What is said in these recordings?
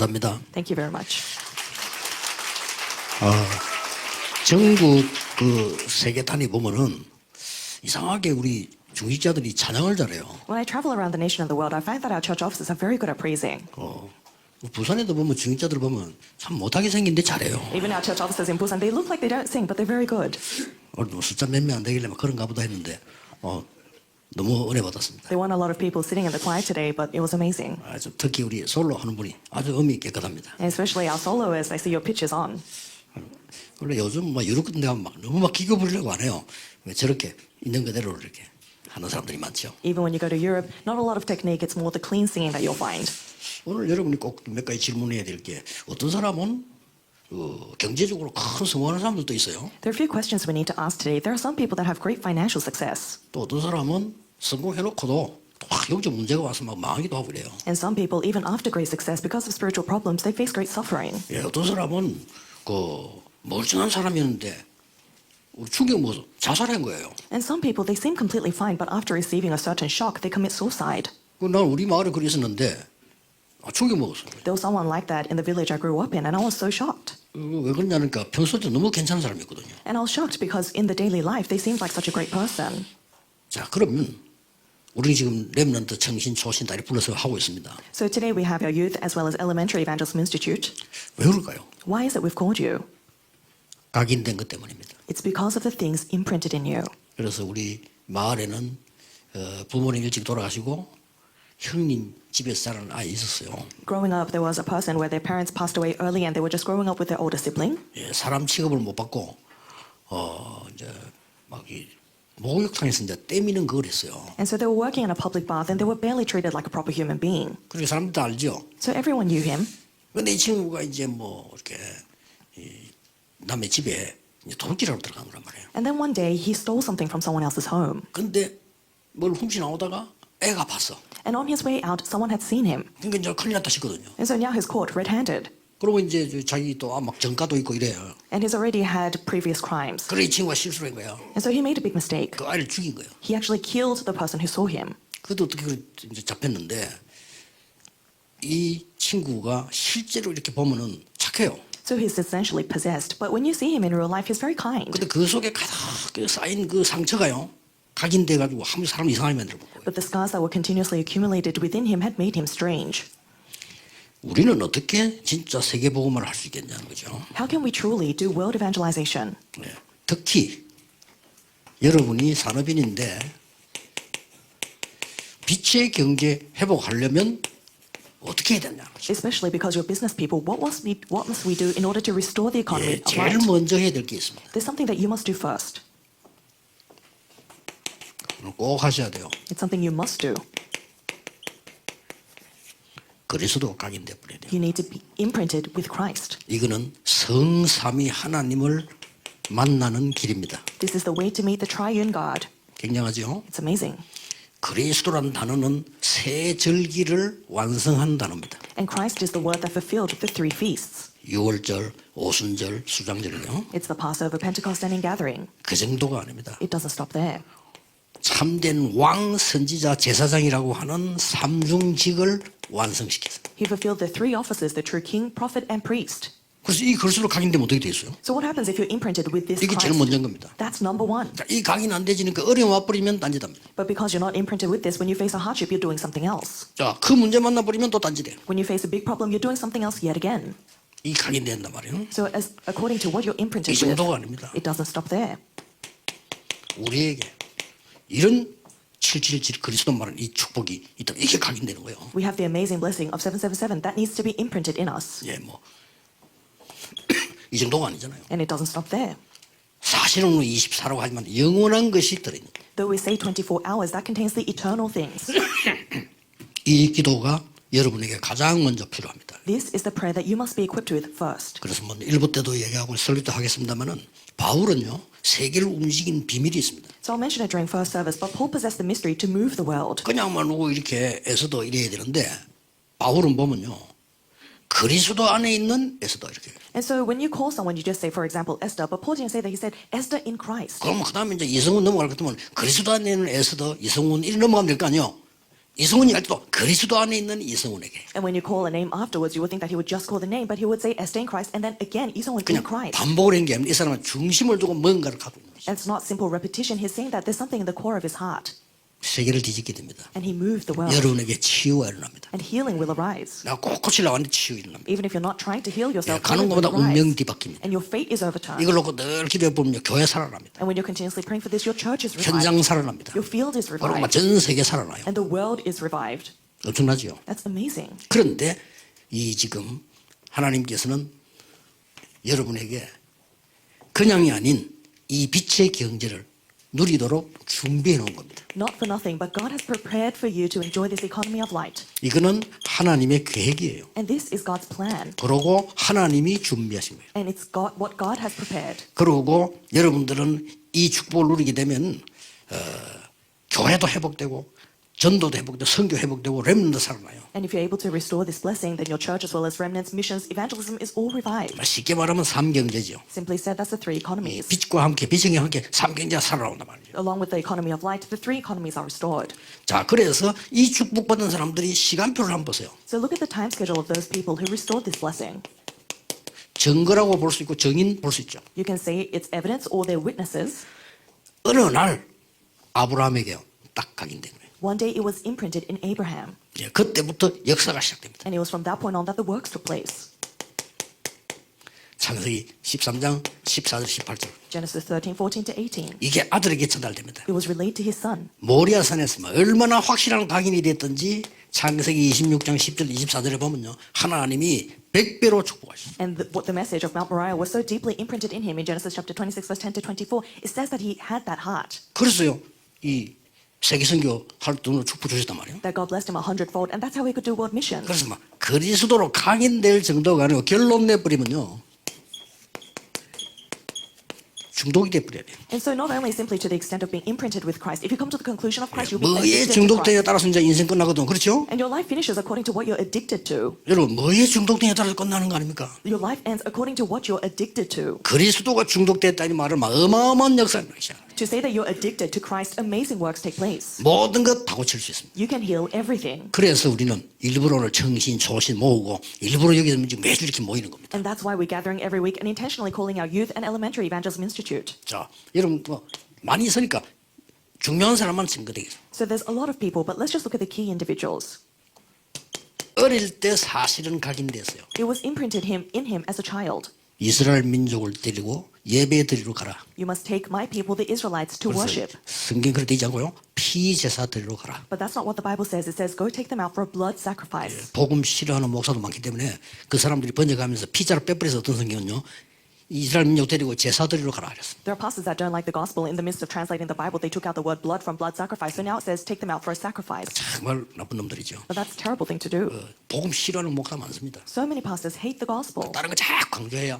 감사합니다. Thank you very much. 전국 그 세계 단위 보면은 이상하게 우리 중직자들이 찬양을 잘해요. When I travel around the nation and the world, I find that our church officers are very good at praising. 어, 부산에도 보면 중직자들 보면 참 못하게 생긴데 잘해요. Even our church officers in Busan, they look like they don't sing, but they're very good. 오늘 뭐 숫자 몇명 안 되길래 막 그런가 보다 했는데 어, 너무 은혜 받았습니다. There weren't a lot of people sitting in the choir today, but it was amazing. 아주 특히 우리 솔로 하는 분이 아주 음이 깨끗합니다. And especially our soloists, I see your pictures on. 원래 요즘 막 유럽 같은 데 가면 막 너무 막 기교 부리려고 안 해요. 왜 저렇게 있는 그대로 이렇게 하는 사람들이 많죠. Even when you go to Europe, not a lot of technique, it's more the clean singing that you'll find. 오늘 여러분이 꼭 몇 가지 질문해야 될 게 어떤 사람은 어, 경제적으로 큰 성공하는 사람들도 있어요. There are a few questions we need to ask today. There are some people that have great financial success, 또 어떤 사람은 성공해놓고도 막 영적 문제가 와서 막 망하기도 하고 그래요. and some people, even after great success, because of spiritual problems, they face great suffering. 예, 어떤 사람은 그 멀쩡한 사람이었는데 우리 충격 먹어서 자살한 거예요. And some people, they seem completely fine, but after receiving a certain shock, they commit suicide. 그 난 우리 마을에 그리 있었는데 아, 충격 먹었어요. There was someone like that in the village I grew up in, and I was so shocked. 어, 왜 그러냐니까 평소에 너무 괜찮은 사람이었거든요. And I was shocked because in the daily life, they seemed like such a great person. 자, 그러면 우리 지금 렘넌트 청신 초신 다리 불러서 하고 있습니다. So today we have our youth as well as elementary evangelism institute. 왜 그럴까요? Why is it we've called you? 각인된 것 때문입니다. It's because of the things imprinted in you. 그래서 우리 마을에는 어, 부모님 일찍 돌아가시고 형님 집에서 자란 아이 있었어요. Growing up, there was a person where their parents passed away early and they were just growing up with their older sibling. 예, 사람 취급을 못 받고 어 이제 막이 목욕탕에서 이제 떼미는 그걸 했어요. And so they were working in a public bath and they were barely treated like a proper human being. 그렇게 사람들 다 알죠. So everyone knew him. 근데 이 친구가 이제 뭐 이렇게 이 남의 집에 이제 도둑질하러 들어간 거란 말이에요. And then one day, he stole something from someone else's home. 근데 뭘 훔치 나오다가 애가 봤어. And on his way out, someone had seen him. 그러니까 이제 큰일 났다 싶거든요. And so now he's caught red handed. 그러고 이제 저 자기 또막 전가도 있고 이래요. And he's already had previous crimes. 그래 이 친구가 실수를 한 거야. And so he made a big mistake. 그 아이를 죽인 거예요. He actually killed the person who saw him. 그것도 어떻게 그 이제 잡혔는데 이 친구가 실제로 이렇게 보면은 착해요. So he's essentially possessed. But when you see him in real life, he's very kind. 근데 그 속에 가득 그 쌓인 그 상처가요. 각인돼 가지고 한 사람 이상하게 만들어 본 거예요. But the scars that were continuously accumulated within him had made him strange. 우리는 어떻게 진짜 세계 복음을 할 수 있겠냐는 거죠. How can we truly do world evangelization? 네. 특히 여러분이 산업인인데 빛의 경제 회복하려면 어떻게 해야 되냐는 거죠. Especially because you're business people, what must we, what must we do in order to restore the 예, economy of 제일 light? 먼저 해야 될 게 있습니다. There's something that you must do first. 꼭 하셔야 돼요. It's something you must do. 그리스도 각인돼 버려야 돼요. You need to be imprinted with Christ. 이거는 성삼위 하나님을 만나는 길입니다. This is the way to meet the triune God. 굉장하죠? It's amazing. 그리스도라는 단어는 세 절기를 완성한 단어입니다. And Christ is the word that fulfilled the three feasts. 유월절, 오순절, 수장절이요. It's the Passover, Pentecost, and Ingathering. 그 정도가 아닙니다. It doesn't stop there. 참된 왕, 선지자, 제사장이라고 하는 삼중직을 완성시켰어요. He fulfilled the three offices the true king, prophet, and priest. 그래서 이 글수로 각인되면 어떻게 돼 있어요? So what happens if you're imprinted with this 이게 제일 Christ? 먼저인 겁니다. That's number one. 자, 이 각인 안 되지니까 어려움 와버리면 딴짓합니다. But because you're not imprinted with this, when you face a hardship, you're doing something else. 자, 그 문제 만나버리면 또 딴짓해요. When you face a big problem, you're doing something else yet again. 이 각인된단 말이에요. So as according to what you're 이 imprinted with, 정도가 아닙니다. it doesn't stop there. 우리에게 이런 777 그리스도 말은 이 축복이 있다. 이게 각인되는 거예요. We have the amazing blessing of 777 that needs to be imprinted in us. 예, 뭐. 이 정도가 아니잖아요. And it doesn't stop there. 사실은 24라고 하지만 영원한 것이 들어있는 거예요. Though we say 24 hours, that contains the eternal things. 이 기도가 여러분에게 가장 먼저 필요합니다. This is the prayer that you must be equipped with first. 그래서 뭐 일부 때도 얘기하고 설교도 하겠습니다만은 바울은요 세계를 움직인 비밀이 있습니다. So I'll mention it during first service, but Paul possessed the mystery to move the world. 그냥만 오고 이렇게 에서도 이래야 되는데 바울은 보면요 그리스도 안에 있는 에서도 이렇게. And so when you call someone, you just say, for example, Esther, but Paul didn't say that. He said, Esther in Christ. 그럼 그 다음에 이제 이성훈 넘어갈 것 같으면 그리스도 안에 있는 에서도 이성훈 이리 넘어가면 될 거 아니요. 이성훈이 할 때도 그리스도 안에 있는 이성훈에게 And when you call a name afterwards, you would think that he would just call the name, but he would say Esther in Christ, and then again, 이성훈 in 그냥 Christ. 반복을 한 게 아니라 이 사람은 중심을 두고 뭔가를 갖고 있는 거죠. And it's not simple repetition. He's saying that there's something in the core of his heart, 세계를 뒤집게 됩니다. and he moved the world, 여러분에게 치유가 일어납니다. And healing will arise. 내가 꼭 고치려고 하는데 치유 일어납니다. Even if you're not trying to heal 예, yourself, 가는 healing will 것보다 운명 arise, 뒤바뀝니다. and your fate is overturned. 이걸 놓고 늘 기도해 보면 교회 살아납니다. And when you're continuously praying for this, your church is 현장 revived, 살아납니다. your field is 막 revived, 전 세계 살아나요. and the world is revived. 엄청나죠. That's amazing. 그런데 이 지금 하나님께서는 여러분에게 그냥이 아닌 이 빛의 경제를 누리도록 준비해 놓은 겁니다. Not for nothing, but God has prepared for you to enjoy this economy of light. 이거는 하나님의 계획이에요. And this is God's plan. 그러고 하나님이 준비하신 거예요. And it's God, what God has prepared. 그러고 여러분들은 이 축복을 누리게 되면 어, 교회도 회복되고 전도도 회복되고 선교 회복되고 렘넌트 살아나요. And if you're able to restore this blessing, then your church, as well as remnants, missions, evangelism, is all revived. 쉽게 말하면 삼경제죠. Simply said, that's the three economies. 빛과 함께 비정과 함께 삼경제가 살아나온단 말이에요. Along with the economy of light, the three economies are restored. 자, 그래서 이 축복받은 사람들이 시간표를 한번 보세요. So look at the time schedule of those people who restored this blessing. 증거라고 볼 수 있고 정인 볼 수 있죠. You can say it's evidence or they're witnesses. 어느 날 아브라함에게 딱 각인된 거예요. One day it was imprinted in Abraham. 예, 그때부터 역사가 시작됩니다. And it was from that point on that the works took place. 창세기 13장 14절 18절. Genesis 13, 14 to 18. 이게 아들에게 전달됩니다. It was relayed to his son. 모리아산에서 뭐 얼마나 확실한 각인이 됐든지 창세기 26장 10절 24절에 보면요. 하나님이 100배로 축복하셨어요. And the, what the message of Mount Moriah was so deeply imprinted in him in Genesis chapter 26, verse 10 to 24. It says that he had that heart, 그래서요. 이 세계 선교 할 돈을 축복 주셨단 말이에요. that God blessed him a hundredfold, and that's how he could do world mission. 그래서 막 그리스도로 각인될 정도가 아니고 결론 내버리면요. 중독이 돼버려야 돼요. And so not only simply to the extent of being imprinted with Christ, if you come to the conclusion of Christ, you'll be 뭐에 addicted to 중독되냐에 Christ. 따라서 이제 인생 끝나거든. 그렇죠? And your life finishes according to what you're addicted to. 여러분 뭐에 중독되냐에 따라서 끝나는 거 아닙니까? Your life ends according to what you're addicted to. 그리스도가 중독됐다는 말을 막 어마어마한 시작. To say that you're addicted to Christ, amazing works take place. 모든 것 다 고칠 수 있습니다. You can heal everything. 그래서 우리는 일부러 오늘 정신, 조신 모으고 일부러 여기서 지금 매주 이렇게 모이는 겁니다. And that's why we're gathering every week and intentionally calling our youth and elementary evangelism institute. 자, 여러분 뭐 많이 있으니까 중요한 사람만 증거되겠어. So there's a lot of people, but let's just look at the key individuals. 어릴 때 사실은 각인됐어요. It was imprinted him in him as a child. 이스라엘 민족을 데리고 예배 드리러 가라. You must take my people, the Israelites, to 그래서 worship. 성경 그렇게 않고요. 피제사 드리러 가라. But that's not what the Bible says. It says, go take them out for a blood sacrifice. 복음 싫어하는 목사도 많기 때문에 그 사람들이 번역하면서 피자를 빼버려서 어떤 성경은요. 이스라엘 민족 데리고 제사 드리러 가라 그랬어. There are pastors that don't like the gospel. In the midst of translating the Bible, they took out the word blood from blood sacrifice. So now it says, take them out for a sacrifice. 정말 나쁜 놈들이죠. But that's a terrible thing to do. 어, 복음 싫어하는 목사 많습니다. So many pastors hate the gospel. 다른 거 자꾸 강조해야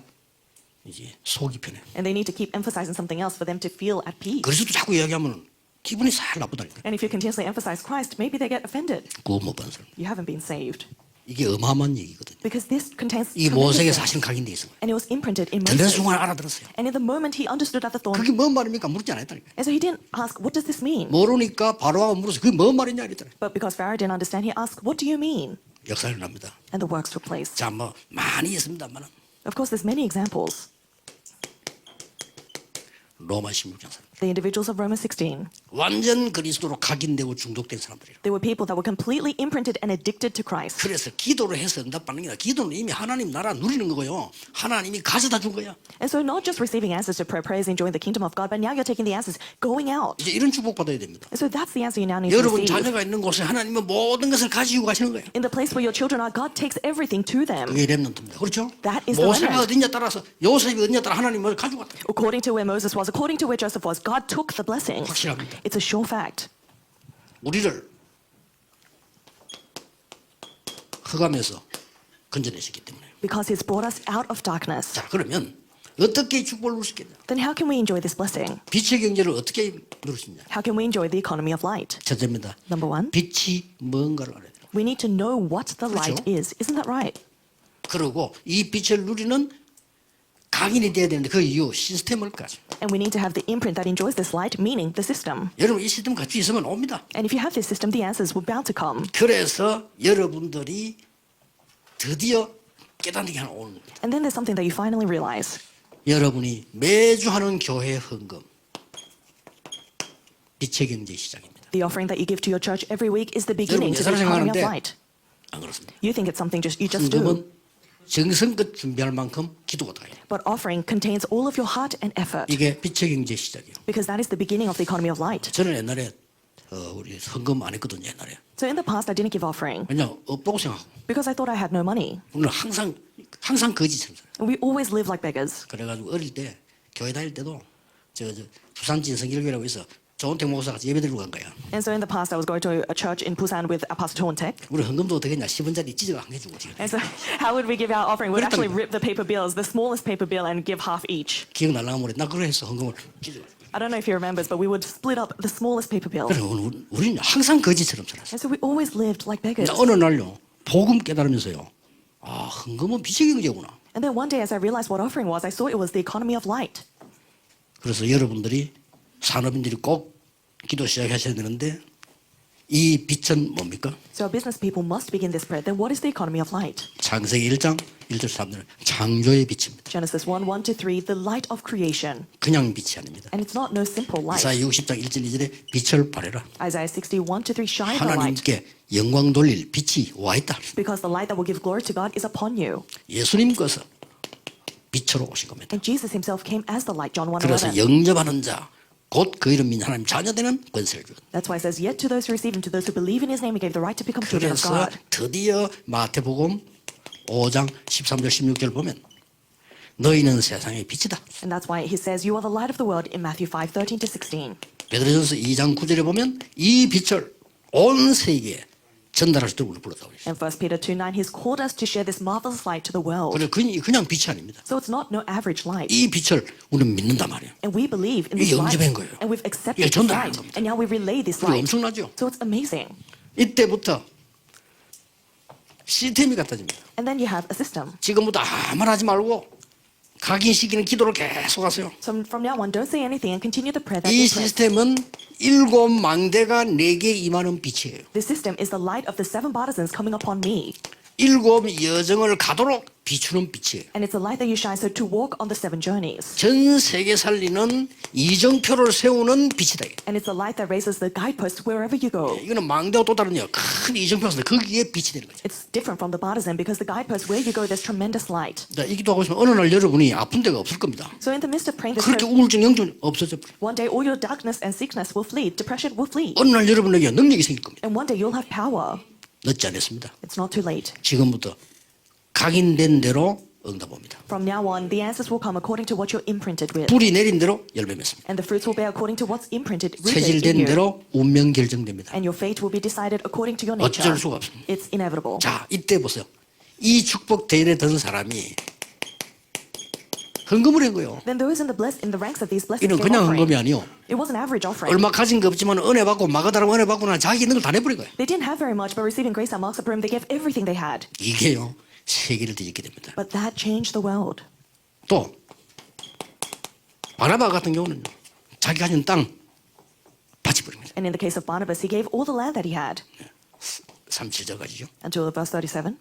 이제 속이 편해. And they need to keep emphasizing something else for them to feel at peace. 그리스도 자꾸 이야기하면 기분이 살 나쁘다니까. And if you continuously emphasize Christ, maybe they get offended. 구원 못 받은 사람. You haven't been saved. 이게 어마어마한 얘기거든요. Because this contains 이 things. 사실은 각인돼 있어요. And it was imprinted in 듣는 Moses. 순간 알아들었어요. And in the moment he understood at the thorn, 그게 뭔 말입니까? 묻지 않았다니까. and so he didn't ask, what does this mean? 모르니까 바로하고 물어서 그게 뭔 말이냐 이랬더니 But because Pharaoh didn't understand, he asked, what do you mean? 역사를 납니다. And the works took place. 자, 뭐 많이 있습니다만 Of course, there's many examples. 로마 16장 사람. The individuals of Romans 16. 완전 그리스도로 각인되고 중독된 사람들이에요. They were people that were completely imprinted and addicted to Christ. 그래서 기도를 해서 응답받는 게 아니라 기도는 이미 하나님 나라 누리는 거고요. 하나님이 가져다 준 거야. And so not just receiving answers to prayer, prayers, enjoying the kingdom of God, but now you're taking the answers, going out. 이제 이런 축복 받아야 됩니다. And so that's the answer you now need to 여러분 receive. 자녀가 있는 곳에 하나님은 모든 것을 가지고 가시는 거예요. In the place where your children are, God takes everything to them. 그게 렘넌트입니다. 그렇죠? That is the 모세가 remnant. 어디냐 따라서 요셉이 어디냐 따라 하나님을 가지고 갔다. According to where Moses was, according to where Joseph was, God took the blessings. 확실합니다. It's a sure fact. 우리를 흑암에서 건져내셨기 때문에. Because He's brought us out of darkness. 자 그러면 어떻게 축복을 누릴 수 있겠냐? Then how can we enjoy this blessing? 빛의 경제를 어떻게 누릴 수 있냐? How can we enjoy the economy of light? 첫째입니다. Number one, 빛이 뭔가를 알아야 돼요. we need to know what the light 그렇죠. is. Isn't that right? 그리고 이 빛을 누리는 각인이 돼야 되는데 그 이유 시스템을 가지고 And we need to have the imprint that enjoys this light, meaning the system. 여러분 이 시스템 가지고 있으면 옵니다. And if you have this system, the answers will bound to come. 그래서 여러분들이 드디어 깨닫는 게 하나 오는 겁니다. And then there's something that you finally realize. 여러분이 매주 하는 교회 헌금 빛의 경제 시작입니다. The offering that you give to your church every week is the beginning to the 예산을 economy of 생각하는데 light. 안 그렇습니다. You think it's something just you just do. 헌금은 정성껏 준비할 만큼 기도가 다해요. But offering contains all of your heart and effort 이게 빛의 경제 시작이에요. because that is the beginning of the economy of light. 저는 옛날에 어, 우리 헌금 안 했거든요. 옛날에. So in the past, I didn't give offering 왜냐 없다고 생각하고 because I thought I had no money. 우리는 항상 항상 거지처럼 살아요. And we always live like beggars. 그래가지고 어릴 때 교회 다닐 때도 저, 저 부산 진성일교라고 해서 조은택 목사가 예배 드리고 간 거야. And so in the past, I was going to a church in Busan with Pastor Tek. 우리 헌금도 어떻게 했냐 10원짜리 찢어가 한 개 주고 지금 And so how would we give our offering? We'd actually 그랬다니까. rip the paper bills, the smallest paper bill, and give half each. 기억날라 모르 나 그래 했어 헌금을 찢어. I don't know if he remembers, but we would split up the smallest paper bill. 그래 우리- 우리는 항상 거지처럼 살았어. And so we always lived like beggars. 어느 날요 복음 깨달으면서요. 아 헌금은 빛의 경제구나. And then one day, as I realized what offering was, I saw it was the economy of light. 그래서 여러분들이 산업인들이 꼭 기도 시작하셔야 되는데 이 빛은 뭡니까? So business people must begin this prayer. Then what is the economy of light? 창세기 1장 1절 3절 창조의 빛입니다. Genesis 1 1 to 3, the light of creation. 그냥 빛이 아닙니다. And it's not no simple light. 이사야 60장 1절 2절에 빛을 발해라. Isaiah 60 1 to 3, shine the light. 하나님께 영광 돌릴 빛이 와 있다. Because the light that will give glory to God is upon you. 예수님께서 빛으로 오신 겁니다. And Jesus himself came as the light, John 1 그래서 11. 영접하는 자, 곧 그 이름 믿는 하나님 자녀되는 권세를 주. That's why it says, Yet to those who receive him, to those who believe in his name, he gave the right to become children of 그래서 God. 드디어 마태복음 5장 13절 16절 보면 너희는 세상의 빛이다. And that's why he says, You are the light of the world in Matthew 5 13 to 16. 베드로전서 2장 9절에 보면 이 빛을 온 세계에 전달할 수 있도록 우리를 불렀다고 그랬어요. And 1 Peter 2 9, he's called us to share this marvelous light to the world. 그래 그냥, 그냥 빛이 아닙니다. So it's not no average light. 이 빛을 우리는 믿는단 말이에요. And we believe in 이게 this light. 영접한 거예요. And we've accepted 이게 this 전달하는 light. 겁니다. And now we relay this 그게 light. 엄청나죠. So it's amazing. 이때부터 시스템이 갖다집니다. And then you have a system. 지금부터 아무 말 하지 말고 각인시키는 기도를 계속 하세요. So from now on, don't say anything and continue the prayer that 이 you pray. 시스템은 일곱 망대가 내게 임하는 빛이에요. This system is the light of the seven partisans coming upon me. 일곱 여정을 가도록 비추는 빛이에요. And it's a light that you shine so to walk on the seven journeys. 전 세계 살리는 이정표를 세우는 빛이다. 이게. And it's a light that raises the guideposts wherever you go. 이거는 망대와 또 다르냐? 큰 있는데 거기에 빛이 되는 거죠. It's different from the partisan because the guideposts where you go, there's tremendous light. 자, 이 기도하고 있으면 어느 날 여러분이 아픈 데가 없을 겁니다. So in the midst of praying this 그렇게 우울증, 영증 없어져 버려. one day all your darkness and sickness will flee, depression will flee. 어느 날 여러분에게 능력이 생길 겁니다. And one day you'll have power. 늦지 않았습니다. It's not too late. 지금부터 각인된 대로 응답합니다. From now on, the answers will come according to what you're imprinted with. 뿌리 내린 대로 열매 맺습니다. And the fruits will bear according to what's imprinted, 체질된. 대로 운명 결정됩니다. And your fate will be decided according to your nature. 어쩔 수가 없습니다. It's inevitable. 자, 이때 보세요. 이 축복 대열에 든 사람이 헌금을 한 거예요. Then those in the bless in the ranks of these blessings 이는 그냥. 헌금이 아니요. It wasn't average offering. 얼마 가진 거 없지만 은혜 받고 마가다라고 은혜 받고 나 자기 있는 걸 다 내버린 거예요. They didn't have very much, but receiving grace and marks of room, they gave everything they had. 이게요. 세계를 뒤집게 됩니다. But that changed the world. 또 바나바 같은 경우는 자기 가진 땅 바치버립니다. And in the case of Barnabas, he gave all the land that he had 37절까지죠. until verse 37.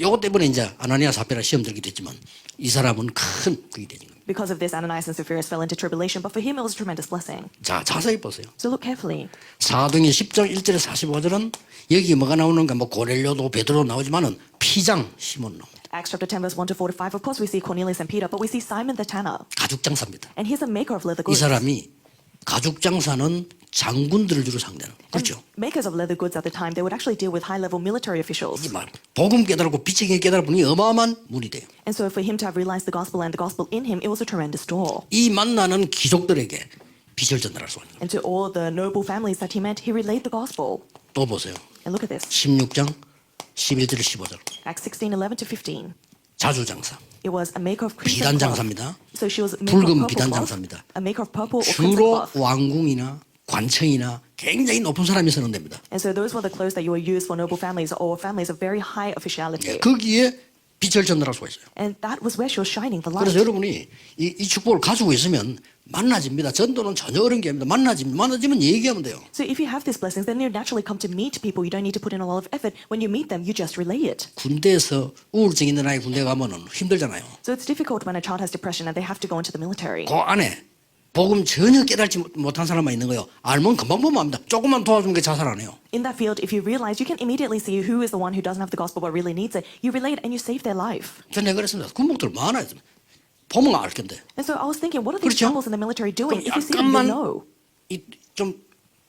요것 때문에 이제 아나니아 사페라 시험 들게 됐지만 이 사람은 큰 그게 되는 겁니다. Because of this, Ananias and Sapphira fell into tribulation, but for him it was a tremendous blessing. 자, 자세히 보세요. So look carefully. 사도행전 10장 1절에 45절은 여기 뭐가 나오는가 뭐 고넬료도 베드로 나오지만은 피장 시몬 나옵니다. Acts chapter 10, verse 1 to 45. Of course, we see Cornelius and Peter, but we see Simon the tanner. 가죽 장사입니다. And he's a maker of leather 이 goods. 사람이 가죽 장사는 장군들을 주로 상대하는 그렇죠. makers of leather goods at the time, they would actually deal with high level military officials. 이 말, 복음 깨달고 빛의 길 깨달으니 어마어마한 문이 돼요. And so for him to have realized the gospel and the gospel in him, it was a tremendous door. 이 만나는 귀족들에게 빛을 전달할 수 있는. And to all the noble families that he met, he relayed the gospel. 또 보세요. And look at this 16장 11절 15절 Acts 16, 11 to 15. 자주 장사. It was a maker of 비단 crimson cloth. 장사입니다. So she was a maker 붉은 of 비단 purple cloth, 장사입니다. a maker of purple or crimson 주로 cloth. 왕궁이나 관청이나 굉장히 높은 사람이 쓰는 데입니다. And so those were the clothes that you were used for noble families or families of very high officiality. 예, 거기에 빛을 전달할 수가 있어요. And that was where she was shining the 그래서 light. 여러분이 이, 이 축복을 가지고 있으면 만나집니다. 전도는 전혀 어려운 게 아닙니다. 만나집니다. 만나지면 얘기하면 돼요. So if you have these blessings, then you naturally come to meet people. You don't need to put in a lot of effort. When you meet them, you just relay it. 군대에서 우울증 있는 아이 군대 가면은 힘들잖아요. So it's difficult when a child has depression and they have to go into the military. 그 안에 복음 전혀 깨달지 못한 사람만 있는 거예요. 알면 금방 보면 압니다. 조금만 도와주는 게 자살 안 해요. In that field, if you realize, you can immediately see who is the one who doesn't have the gospel but really needs it. You relay it and you save their life. 전에 그랬습니다. 군복들 많아요. 보면 알 건데. And so I was thinking, what are these 그렇죠? in the military doing? If you see them, you know. 이 좀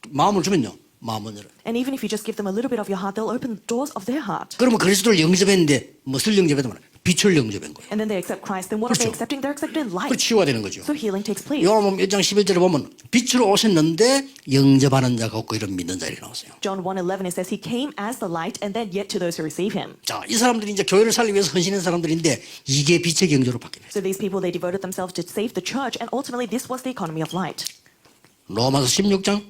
마음을 주면요. 마음은 열어요. And even if you just give them a little bit of your heart, they'll open the doors of their heart. 그러면 그리스도를 영접했는데 무엇을 영접했다면 빛을 영접한 거예요. And then they accept Christ. Then what are they 그렇죠. accepting? They're accepting 그 light. 치유가 되는 거죠. So healing takes place. 요한복음 1장 11절에 보면 빛으로 오셨는데 영접하는 자가 없고 이런 믿는 자들이 나왔어요. John 1.11, it says, He came as the light and then yet to those who receive him. 자, 이 사람들이 이제 교회를 살리기 위해서 헌신한 사람들인데 이게 빛의 경제로 바뀌네. So these people, they devoted themselves to save the church, and ultimately this was the economy of light. 로마서 16장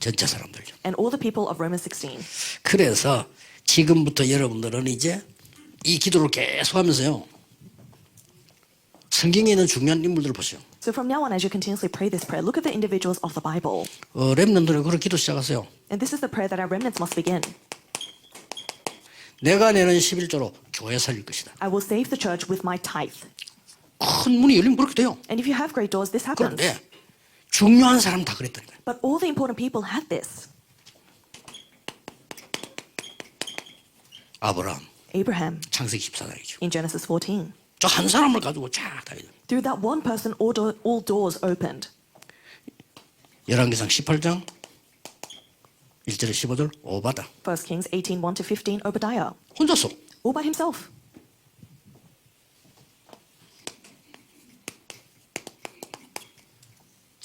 전체 사람들죠. And all the people of Romans 16. 그래서 지금부터 여러분들은 이제 이 기도를 계속 하면서요. 성경에 있는 중요한 인물들을 보세요. So from now on, as you continuously pray this prayer, look at the individuals of the Bible. 어, 렘넌들은 그런 기도 시작하세요. And this is the prayer that our remnants must begin. 내가 내는 11조로 교회 살릴 것이다. I will save the church with my tithe. 큰 문이 열리면 그렇게 돼요. And if you have great doors, this happens. 그런데 중요한 사람 다 그랬다는 거예요. But all the important people had this. 아브라함, Abraham 창세기 14장이죠. in Genesis 14. 저 한 사람을 가지고 쫙 다 해요. Through that one person, all, do- all doors opened. 열왕기상 18장 1절에 15절 오바다 1 Kings 18 1 to 15, Obadiah. 혼자서 All by himself.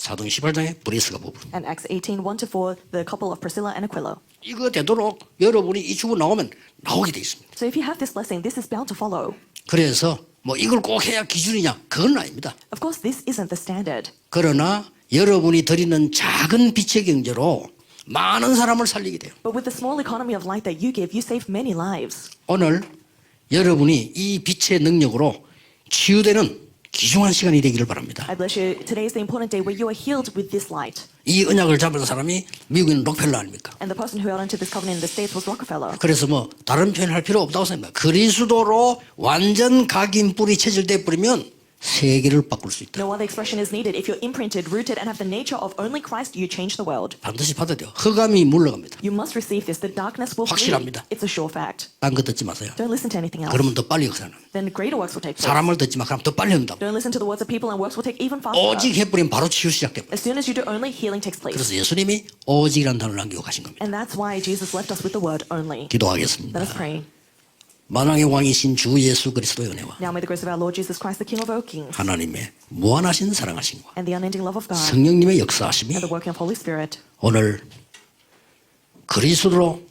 사동 18장에 브리스가 부부 And Acts 18 1 to 4, the couple of Priscilla and Aquila. 이거 되도록 여러분이 이 주고 나오면 나오게 돼 있습니다. So if you have this blessing, this is bound to follow. 그래서 뭐 이걸 꼭 해야 기준이냐 그건 아닙니다. Of course, this isn't the standard. 그러나 여러분이 드리는 작은 빛의 경제로 많은 사람을 살리게 돼요. But with the small economy of light that you give, you save many lives. 오늘 여러분이 이 빛의 능력으로 치유되는 귀중한 시간이 되기를 바랍니다. I bless you. Today is the important day where you are healed with this light. 이 언약을 잡은 사람이 미국인 록펠러 아닙니까? And the person who held onto this covenant in the States was Rockefeller. 그래서 뭐 다른 표현을 할 필요 없다고 생각합니다. 그리스도로 완전 각인 뿌리 체질돼 버리면 세계를 바꿀 수 있다. No other expression is needed. If you're imprinted, rooted, and have the nature of only Christ, you change the world. 반드시 받아야 돼요. 흑암이 물러갑니다. You must receive this. The darkness will flee. 확실합니다. It's a sure fact. 딴 거 듣지 마세요. Don't listen to anything else. 그러면 더 빨리 역사는. Then greater works will take place. 사람을 듣지 마. 그럼 더 빨리 한다. Don't listen to the words of people, and works will take even faster. 오직 해버리면 바로 치유 시작돼. As soon as you do only, healing takes place. 그래서 예수님이 오직이라는 단어를 남기고 가신 겁니다. And that's why Jesus left us with the word only. 기도하겠습니다. Let us pray. 만왕의 왕이신 주 예수 그리스도의 은혜와 Now may the grace of our Lord Jesus Christ, the King of all kings, 하나님의 무한하신 사랑하심과 and the unending love of God, 성령님의 역사하심이 and the working of Holy Spirit 오늘 그리스도로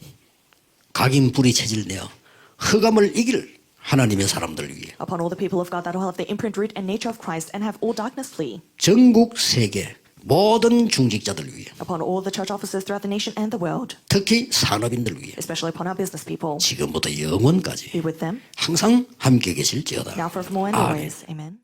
각인 뿌리 체질내어 흑암을 이길 하나님의 사람들을 위해 upon all the people of God that will have the imprint, root, and nature of Christ, and have all darkness flee. 전국 세계 모든 중직자들 위해 Upon all the church officers throughout the nation and the world, 특히 산업인들 위해 especially upon our business people, 지금부터 영원까지 be with them 항상 함께 계실지어다. now, forevermore, and 아멘. always. Amen.